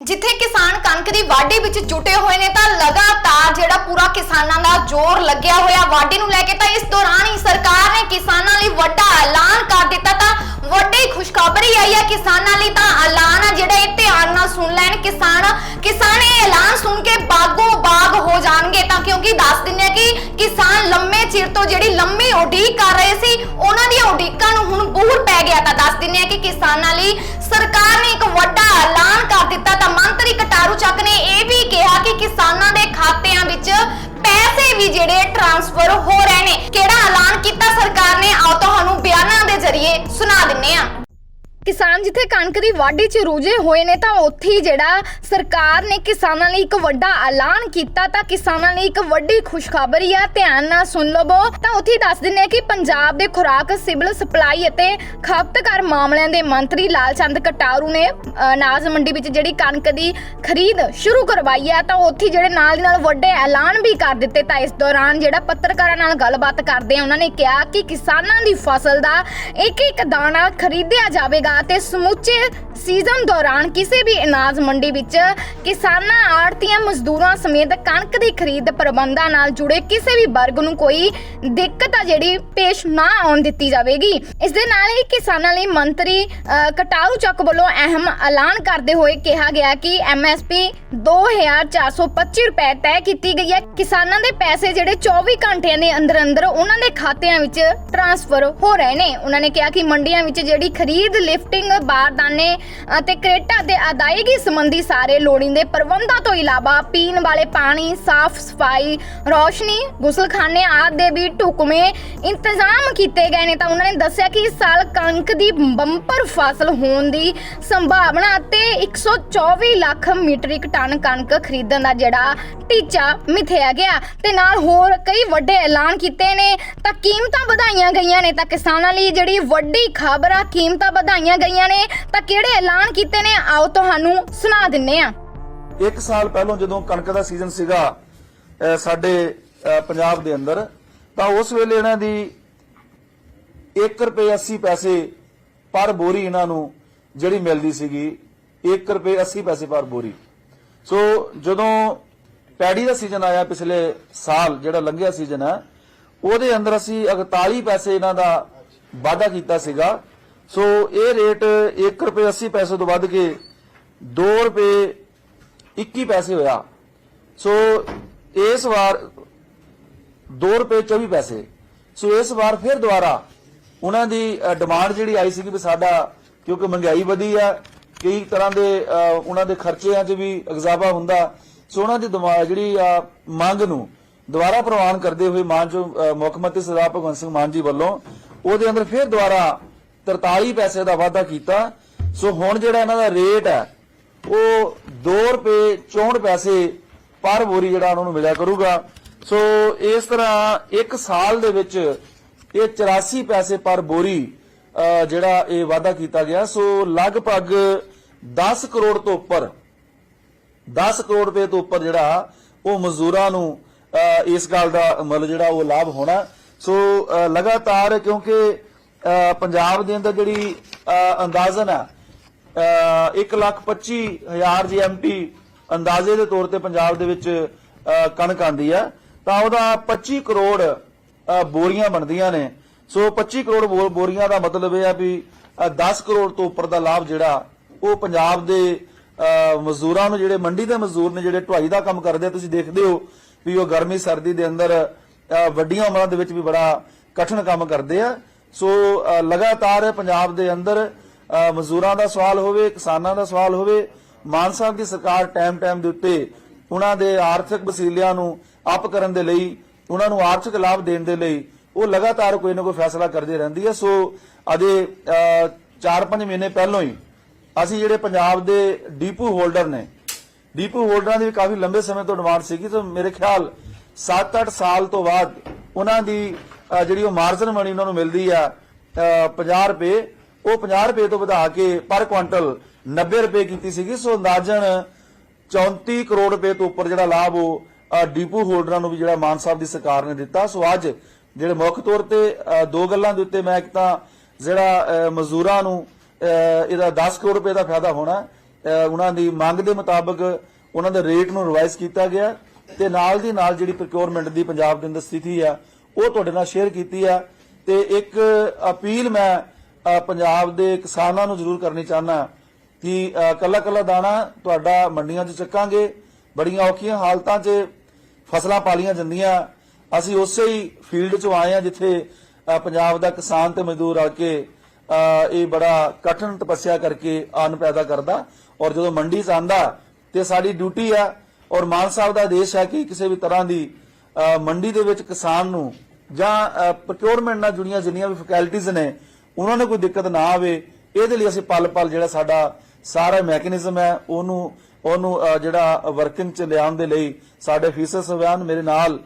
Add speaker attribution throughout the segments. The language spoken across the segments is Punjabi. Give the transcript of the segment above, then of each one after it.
Speaker 1: ਜਿੱਥੇ ਕਿਸਾਨ ਕਣਕ ਦੀ ਵਾਢੀ ਵਿੱਚ ਜੁਟੇ ਹੋਏ ਨੇ, ਤਾਂ ਲਗਾਤਾਰ ਜਿਹੜਾ ਪੂਰਾ ਕਿਸਾਨਾਂ ਦਾ ਜ਼ੋਰ ਲੱਗਿਆ ਹੋਇਆ ਵਾਢੀ ਨੂੰ ਲੈ ਕੇ, ਤਾਂ ਇਸ ਦੌਰਾਨ ਹੀ ਸਰਕਾਰ ਨੇ ਕਿਸਾਨਾਂ ਲਈ ਵੱਡਾ ਐਲਾਨ ਕਰ ਦਿੱਤਾ। ਤਾਂ ਵੱਡੀ ਖੁਸ਼ਖਬਰੀ ਆਈ ਹੈ ਕਿਸਾਨਾਂ ਲਈ, ਤਾਂ ਐਲਾਨ ਆ ਜਿਹੜਾ ਇਹ ਧਿਆਨ ਨਾਲ ਸੁਣ ਲੈਣ, ਕਿਸਾਨ ਕਿਸਾਨ ਇਹ ਐਲਾਨ ਸੁਣ ਕੇ ਬਾਗੋ ਬਾਗ ਹੋ ਜਾਣਗੇ। ਤਾਂ ਕਿਉਂਕਿ ਦੱਸ ਦਿੰਦੇ ਆ ਕਿ ਕਿਸਾਨ ਲੰਮੇ ਚਿਰ ਤੋਂ ਜਿਹੜੀ ਲੰਮੀ ਉਡੀਕ ਕਰ ਰਹੇ ਸੀ ਦੀਆਂ ਉਡੀਕਾਂ ਨੂੰ ਹੁਣ ਬੂਰ ਪੈ ਗਿਆ ਤਾਂ ਦੱਸ ਦਿੰਦੇ ਆ ਕਿ ਕਿਸਾਨਾਂ ਲਈ ਸਰਕਾਰ ਨੇ ਇੱਕ ਵੱਡਾ ਐਲਾਨ ਕਰ ਦਿੱਤਾ ਤਾਂ ਮੰਤਰੀ ਕਟਾਰੂ ਚੱਕ ਨੇ ਇਹ ਵੀ ਕਿਹਾ ਕਿ ਕਿਸਾਨਾਂ ਦੇ ਖਾਤਿਆਂ ਵਿੱਚ ਪੈਸੇ ਵੀ ਜਿਹੜੇ ਟ੍ਰਾਂਸਫਰ ਹੋ ਰਹੇ ਨੇ। ਕਿਹੜਾ ਐਲਾਨ ਕੀਤਾ ਸਰਕਾਰ ਨੇ? ਆਓ ਤੁਹਾਨੂੰ ਬਿਆਨਾਂ ਦੇ ਜ਼ਰੀਏ ਸੁਣਾ ਦਿੰਨੇ ਆ। ਕਿਸਾਨ ਜਿੱਥੇ ਕਣਕ ਦੀ ਵਾਢੀ 'ਚ ਰੁਝੇ ਹੋਏ ਨੇ ਤਾਂ ਉੱਥੇ ਹੀ ਜਿਹੜਾ ਸਰਕਾਰ ਨੇ ਕਿਸਾਨਾਂ ਲਈ ਇੱਕ ਵੱਡਾ ਐਲਾਨ ਕੀਤਾ ਤਾਂ ਕਿਸਾਨਾਂ ਲਈ ਇੱਕ ਵੱਡੀ ਖੁਸ਼ਖਬਰੀ ਆ। ਧਿਆਨ ਨਾਲ ਸੁਣ ਲਵੋ। ਤਾਂ ਉੱਥੇ ਦੱਸ ਦਿੰਦੇ ਕਿ ਪੰਜਾਬ ਦੇ ਖੁਰਾਕ ਸਿਵਲ ਸਪਲਾਈ ਅਤੇ ਖਪਤਕਾਰ ਮਾਮਲਿਆਂ ਦੇ ਮੰਤਰੀ ਲਾਲ ਚੰਦ ਕਟਾਰੂ ਨੇ ਅ, ਅਨਾਜ ਮੰਡੀ ਵਿੱਚ ਜਿਹੜੀ ਕਣਕ ਦੀ ਖਰੀਦ ਸ਼ੁਰੂ ਕਰਵਾਈ ਆ ਤਾਂ ਉੱਥੇ ਜਿਹੜੇ ਨਾਲ ਦੀ ਨਾਲ ਵੱਡੇ ਐਲਾਨ ਵੀ ਕਰ ਦਿੱਤੇ ਤਾਂ ਇਸ ਦੌਰਾਨ ਜਿਹੜਾ ਪੱਤਰਕਾਰਾਂ ਨਾਲ ਗੱਲਬਾਤ ਕਰਦੇ ਆ ਉਹਨਾਂ ਨੇ ਕਿਹਾ ਕਿ ਕਿਸਾਨਾਂ ਦੀ ਫਸਲ ਦਾ ਇੱਕ ਇੱਕ ਦਾਣਾ ਖਰੀਦਿਆ ਜਾਵੇਗਾ ਤੇ ਸਮੁੱਚੇ ਸੀਜ਼ਨ ਦੌਰਾਨ ਕਿਸੇ ਵੀ ਅਨਾਜ ਮੰਡੀ ਵਿੱਚ ਕਿਸਾਨਾਂ ਆੜਤੀਆਂ ਮਜ਼ਦੂਰਾਂ ਸਮੇਤ ਕਣਕ ਦੀ ਖਰੀਦ ਪ੍ਰਬੰਧਾਂ ਨਾਲ ਜੁੜੇ ਕਿਸੇ ਵੀ ਵਰਗ ਨੂੰ ਕੋਈ ਦਿੱਕਤ ਆ ਜਿਹੜੀ ਪੇਸ਼ ਨਾ ਆਉਣ ਦਿੱਤੀ ਜਾਵੇਗੀ। ਇਸ ਦੇ ਨਾਲ ਹੀ ਕਿਸਾਨਾਂ ਲਈ ਮੰਤਰੀ ਕਟਾਰੂ ਚੱਕ ਵੱਲੋਂ ਅਹਿਮ ਐਲਾਨ ਕਰਦੇ ਹੋਏ ਕਿਹਾ ਗਿਆ ਕਿ ਐਮਐਸਪੀ 2425 ਰੁਪਏ ਤੈਅ ਕੀਤੀ ਗਈ ਹੈ। ਕਿਸਾਨਾਂ ਦੇ ਪੈਸੇ ਜਿਹੜੇ 24 ਘੰਟਿਆਂ ਦੇ ਅੰਦਰ ਅੰਦਰ ਉਹਨਾਂ ਦੇ ਖਾਤਿਆਂ ਵਿੱਚ ਟ੍ਰਾਂਸਫਰ ਹੋ ਰਹੇ ਨੇ। ਉਹਨਾਂ ਨੇ ਕਿਹਾ ਕਿ ਮੰਡੀਆਂ ਵਿੱਚ ਜਿਹੜੀ ਖਰੀਦ ਲਿਫਟ ਲਿਫਟਿੰਗ ਬਾਰਦਾਨੇ ਅਤੇ ਕ੍ਰੇਟਾ ਦੇ ਅਦਾਇਗੀ ਸੰਬੰਧੀ ਸਾਰੇ ਲੋੜੀਂਦੇ ਪ੍ਰਬੰਧਾਂ ਤੋਂ ਇਲਾਵਾ ਪੀਣ ਵਾਲੇ ਪਾਣੀ, ਸਾਫ਼ ਸਫ਼ਾਈ, ਰੋਸ਼ਨੀ, ਗੁਸਲਖਾਨੇ ਆਦਿ ਦੇ ਵੀ ਢੁਕਵੇਂ ਇੰਤਜ਼ਾਮ ਕੀਤੇ ਗਏ ਨੇ। ਤਾਂ ਉਹਨਾਂ ਨੇ ਦੱਸਿਆ ਕਿ ਇਸ ਸਾਲ ਕਣਕ ਦੀ ਬੰਪਰ ਫਸਲ ਹੋਣ ਦੀ ਸੰਭਾਵਨਾ ਅਤੇ 124 ਲੱਖ ਮੀਟ੍ਰਿਕ ਟਨ ਕਣਕ ਖਰੀਦਣ ਦਾ ਜਿਹੜਾ ਟੀਚਾ ਮਿਥਿਆ ਗਿਆ ਤੇ ਨਾਲ ਹੋਰ ਕਈ ਵੱਡੇ ਐਲਾਨ ਕੀਤੇ ਨੇ। ਤਾਂ ਕੀਮਤਾਂ ਵਧਾਈਆਂ ਗਈਆਂ ਨੇ। ਤਾਂ ਕਿਸਾਨਾਂ ਲਈ ਜਿਹੜੀ ਵੱਡੀ ਖਬਰ ਆ, ਕੀਮਤਾਂ ਵਧਾਈਆਂ ਗਈਆਂ ਨੇ, ਤਾਂ ਕਿਹੜੇ ਐਲਾਨ ਕੀਤੇ ਨੇ? ਆਓ ਤੁਹਾਨੂੰ ਸੁਣਾ ਦਿੰਨੇ ਆ।
Speaker 2: ਇੱਕ ਸਾਲ ਪਹਿਲਾਂ ਜਦੋਂ ਕਣਕ ਦਾ ਸੀਜ਼ਨ ਸੀਗਾ ਸਾਡੇ ਪੰਜਾਬ ਦੇ ਅੰਦਰ, ਤਾਂ ਉਸ ਵੇਲੇ ਇਹਨਾਂ ਦੀ 1 ਰੁਪਏ 80 ਪੈਸੇ ਪਰ ਬੋਰੀ ਇਹਨਾਂ ਨੂੰ ਜਿਹੜੀ ਮਿਲਦੀ ਸੀਗੀ 1 ਰੁਪਏ 80 ਪੈਸੇ ਪਰ ਬੋਰੀ। ਸੋ ਜਦੋਂ ਪੈਡੀ ਦਾ ਸੀਜ਼ਨ ਆਇਆ ਪਿਛਲੇ ਸਾਲ, ਜਿਹੜਾ ਲੰਘਿਆ ਸੀਜ਼ਨ ਹੈ, ਉਹਦੇ ਅੰਦਰ ਅਸੀਂ 41 ਪੈਸੇ ਇਹਨਾਂ ਦਾ ਵਾਅਦਾ ਕੀਤਾ ਸੀਗਾ। ਸੋ ਇਹ ਰੇਟ 1 ਰੁਪਏ 80 ਪੈਸੇ ਤੋਂ ਵੱਧ ਕੇ 2 ਰੁਪਏ 21 ਪੈਸੇ ਹੋਇਆ। ਸੋ ਇਸ ਵਾਰ 2 ਰੁਪਏ 24 ਪੈਸੇ। ਸੋ ਇਸ ਵਾਰ ਫਿਰ ਦੁਬਾਰਾ ਉਹਨਾਂ ਦੀ ਡਿਮਾਂਡ ਜਿਹੜੀ ਆਈ ਸੀ ਕਿ ਵੀ ਸਾਡਾ ਕਿਉਂਕਿ ਮਹਿੰਗਾਈ ਵਧੀ ਆ ਕਈ ਤਰ੍ਹਾਂ ਦੇ ਅ, ਉਹਨਾਂ ਦੇ ਖਰਚਿਆਂ 'ਚ ਵੀ ਇਜ਼ਾਫਾ ਹੁੰਦਾ। ਸੋ ਉਹਨਾਂ ਦੀ ਜਿਹੜੀ ਅ, ਮੰਗ ਨੂੰ ਦੁਬਾਰਾ ਪ੍ਰਵਾਨ ਕਰਦੇ ਹੋਏ ਮਾਨ ਜੋ ਮੁੱਖ ਮੰਤਰੀ ਸਰਦਾਰ ਭਗਵੰਤ ਸਿੰਘ ਮਾਨ ਜੀ ਵੱਲੋਂ ਉਹਦੇ ਅੰਦਰ ਫਿਰ ਦੁਬਾਰਾ 43 ਪੈਸੇ ਦਾ ਵਾਧਾ ਕੀਤਾ। ਸੋ ਹੁਣ ਜਿਹੜਾ ਇਹਨਾਂ ਦਾ ਰੇਟ ਹੈ, ਉਹ 2 ਰੁਪਏ 64 ਪੈਸੇ ਪਰ ਬੋਰੀ ਜਿਹੜਾ ਉਹਨਾਂ ਨੂੰ ਮਿਲਿਆ ਕਰੂਗਾ। ਸੋ ਇਸ ਤਰ੍ਹਾਂ ਇੱਕ ਸਾਲ ਦੇ ਵਿੱਚ ਇਹ 84 ਪੈਸੇ ਪਰ ਬੋਰੀ ਜਿਹੜਾ ਇਹ ਵਾਅਦਾ ਕੀਤਾ ਗਿਆ। ਸੋ ਲਗਭਗ 10 ਕਰੋੜ ਤੋਂ ਉੱਪਰ 10 ਕਰੋੜ ਰੁਪਏ ਤੋਂ ਉੱਪਰ ਜਿਹੜਾ ਉਹ ਮਜ਼ਦੂਰਾਂ ਨੂੰ ਇਸ ਗੱਲ ਦਾ ਮਤਲਬ ਜਿਹੜਾ ਉਹ ਲਾਭ ਹੋਣਾ। ਸੋ ਲਗਾਤਾਰ ਕਿਉਂਕਿ ਪੰਜਾਬ ਦੇ ਅੰਦਰ ਜਿਹੜੀ ਅੰਦਾਜ਼ਨ ਹੈ 1 ਲੱਖ 25 ਹਜ਼ਾਰ ਜੀਐਮਟੀ ਅੰਦਾਜ਼ੇ ਦੇ ਤੌਰ ਤੇ ਪੰਜਾਬ ਦੇ ਵਿੱਚ ਕਣਕ ਆਂਦੀ ਹੈ ਤਾਂ ਉਹਦਾ 25 ਕਰੋੜ ਬੋਰੀਆਂ ਬਣਦੀਆਂ ਨੇ। ਸੋ 25 ਕਰੋੜ ਬੋਰੀਆਂ ਦਾ ਮਤਲਬ ਇਹ ਆ ਵੀ ਅਹ, 10 ਕਰੋੜ ਤੋਂ ਉੱਪਰ ਦਾ ਲਾਭ ਜਿਹੜਾ ਉਹ ਪੰਜਾਬ ਦੇ ਮਜ਼ਦੂਰਾਂ ਨੂੰ ਜਿਹੜੇ ਮੰਡੀ ਦੇ ਮਜ਼ਦੂਰ ਨੇ ਜਿਹੜੇ ਢੁਆਈ ਦਾ ਕੰਮ ਕਰਦੇ ਆ ਤੁਸੀਂ ਦੇਖਦੇ ਹੋ ਵੀ ਉਹ ਗਰਮੀ ਸਰਦੀ ਦੇ ਅੰਦਰ ਵੱਡੀਆਂ ਉਮਰਾਂ ਦੇ ਵਿੱਚ ਵੀ ਬੜਾ ਕਠਿਨ ਕੰਮ ਕਰਦੇ ਆ। ਸੋ ਲਗਾਤਾਰ ਪੰਜਾਬ ਦੇ ਅੰਦਰ ਮਜ਼ਦੂਰਾਂ ਦਾ ਸਵਾਲ ਹੋਵੇ, ਕਿਸਾਨਾਂ ਦਾ ਸਵਾਲ ਹੋਵੇ, ਮਾਨ ਸਾਹਿਬ ਦੀ ਸਰਕਾਰ ਟਾਈਮ ਟਾਈਮ ਦੇ ਉੱਤੇ ਉਹਨਾਂ ਦੇ ਆਰਥਿਕ ਵਸੀਲਿਆਂ ਨੂੰ ਅਪ ਕਰਨ ਦੇ ਲਈ, ਉਹਨਾਂ ਨੂੰ ਆਰਥਿਕ ਲਾਭ ਦੇਣ ਦੇ ਲਈ ਉਹ ਲਗਾਤਾਰ ਕੋਈ ਨਾ ਕੋਈ ਫੈਸਲਾ ਕਰਦੀ ਰਹਿੰਦੀ ਹੈ। ਸੋ, ਅਜੇ 4-5 ਮਹੀਨੇ ਪਹਿਲਾਂ ਹੀ ਅਸੀਂ ਜਿਹੜੇ ਪੰਜਾਬ ਦੇ ਡੀਪੂ ਹੋਲਡਰ ਨੇ, ਡੀਪੂ ਹੋਲਡਰਾਂ ਦੀ ਵੀ ਕਾਫੀ ਲੰਬੇ ਸਮੇਂ ਤੋਂ ਡਿਮਾਂਡ ਸੀਗੀ, ਤਾਂ ਮੇਰੇ ਖਿਆਲ 7-8 ਸਾਲ ਤੋਂ ਬਾਅਦ ਉਹਨਾਂ ਦੀ ਜਿਹੜੀ ਉਹ ਮਾਰਜਨ ਮਨੀ ਉਹਨਾਂ ਨੂੰ ਮਿਲਦੀ ਆ ਅਹ, 50 ਰੁਪਏ ਉਹ 50 ਰੁਪਏ ਤੋਂ ਵਧਾ ਕੇ ਪਰ ਕੁਇੰਟਲ 90 ਰੁਪਏ ਕੀਤੀ ਸੀਗੀ। ਸੋ ਅੰਦਾਜ਼ਨ 34 ਕਰੋੜ ਰੁਪਏ ਤੋਂ ਉੱਪਰ ਜਿਹੜਾ ਲਾਭ ਉਹ ਅਹ, ਡੀਪੂ ਹੋਲਡਰਾਂ ਨੂੰ ਵੀ ਜਿਹੜਾ ਮਾਨ ਸਾਹਿਬ ਦੀ ਸਰਕਾਰ ਨੇ ਦਿੱਤਾ। ਸੋ ਅੱਜ ਜਿਹੜੇ ਮੁੱਖ ਤੌਰ ਤੇ ਦੋ ਗੱਲਾਂ ਦੇ ਉੱਤੇ ਮੈਂ ਇੱਕ ਤਾਂ ਜਿਹੜਾ ਮਜ਼ਦੂਰਾਂ ਨੂੰ ਇਹਦਾ 10 ਕਰੋੜ ਰੁਪਏ ਦਾ ਫਾਇਦਾ ਹੋਣਾ ਅਹ ਉਹਨਾਂ ਦੀ ਮੰਗ ਦੇ ਮੁਤਾਬਕ ਉਹਨਾਂ ਦੇ ਰੇਟ ਨੂੰ ਰਿਵਾਈਜ਼ ਕੀਤਾ ਗਿਆ। ਤੇ ਨਾਲ ਦੀ ਨਾਲ ਜਿਹੜੀ ਪ੍ਰੋਕਿਉਰਮੈਂਟ ਦੀ ਪੰਜਾਬ ਦੇ ਅੰਦਰ ਸਥਿਤੀ ਆ ਉਹ ਤੁਹਾਡੇ ਨਾਲ ਸ਼ੇਅਰ ਕੀਤੀ ਆ ਤੇ ਇੱਕ ਅਪੀਲ ਮੈਂ ਪੰਜਾਬ ਦੇ ਕਿਸਾਨਾਂ ਨੂੰ ਜ਼ਰੂਰ ਕਰਨੀ ਚਾਹਨਾ ਕਿ ਕੱਲਾ ਕੱਲਾ ਦਾਣਾ ਤੁਹਾਡਾ ਮੰਡੀਆਂ 'ਚ ਚੱਕਾਂਗੇ, ਬੜੀਆਂ ਔਖੀਆਂ ਹਾਲਤਾਂ 'ਚ ਫਸਲਾਂ ਪਾਲੀਆਂ ਜਾਂਦੀਆਂ। ਅਸੀਂ ਉਸੇ ਹੀ ਫੀਲਡ 'ਚੋਂ ਆਏ ਆ ਜਿੱਥੇ ਪੰਜਾਬ ਦਾ ਕਿਸਾਨ ਤੇ ਮਜ਼ਦੂਰ ਰਲ ਕੇ ਇਹ ਬੜਾ ਕਠਿਨ ਤਪੱਸਿਆ ਕਰਕੇ ਆਨ ਪੈਦਾ ਕਰਦਾ ਔਰ ਜਦੋਂ ਮੰਡੀ 'ਚ ਆਂਦਾ ਤੇ ਸਾਡੀ ਡਿਊਟੀ ਆ ਔਰ ਮਾਨ ਸਾਹਿਬ ਦਾ ਆਦੇਸ਼ ਹੈ ਕਿ ਕਿਸੇ ਵੀ ਤਰ੍ਹਾਂ ਦੀ ਮੰਡੀ ਦੇ ਵਿੱਚ ਕਿਸਾਨ ਨੂੰ ਜਾਂ ਪ੍ਰੋਕਿਉਰਮੈਂਟ ਨਾਲ ਜੁੜੀਆਂ ਜਿੰਨੀਆਂ ਵੀ ਫੈਕਲਟੀਆਂ ਨੇ, ਉਹਨਾਂ ਨੂੰ ਕੋਈ ਦਿੱਕਤ ਨਾ ਆਵੇ, ਇਹਦੇ ਲਈ ਅਸੀਂ ਪਲ ਪਲ ਜਿਹੜਾ ਸਾਡਾ ਸਾਰਾ ਮੈਕੈਨਿਜ਼ਮ ਹੈ, ਉਹਨੂੰ ਉਹਨੂੰ ਜਿਹੜਾ ਵਰਕਿੰਗ ਚ ਲਿਆਉਣ ਦੇ ਲਈ ਸਾਡੇ ਫੀਸਰ ਸਵਿਆਨ ਮੇਰੇ ਨਾਲ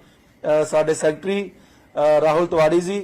Speaker 2: ਸਾਡੇ ਸੈਕਟਰੀ ਰਾਹੁਲ ਤਿਵਾੜੀ ਜੀ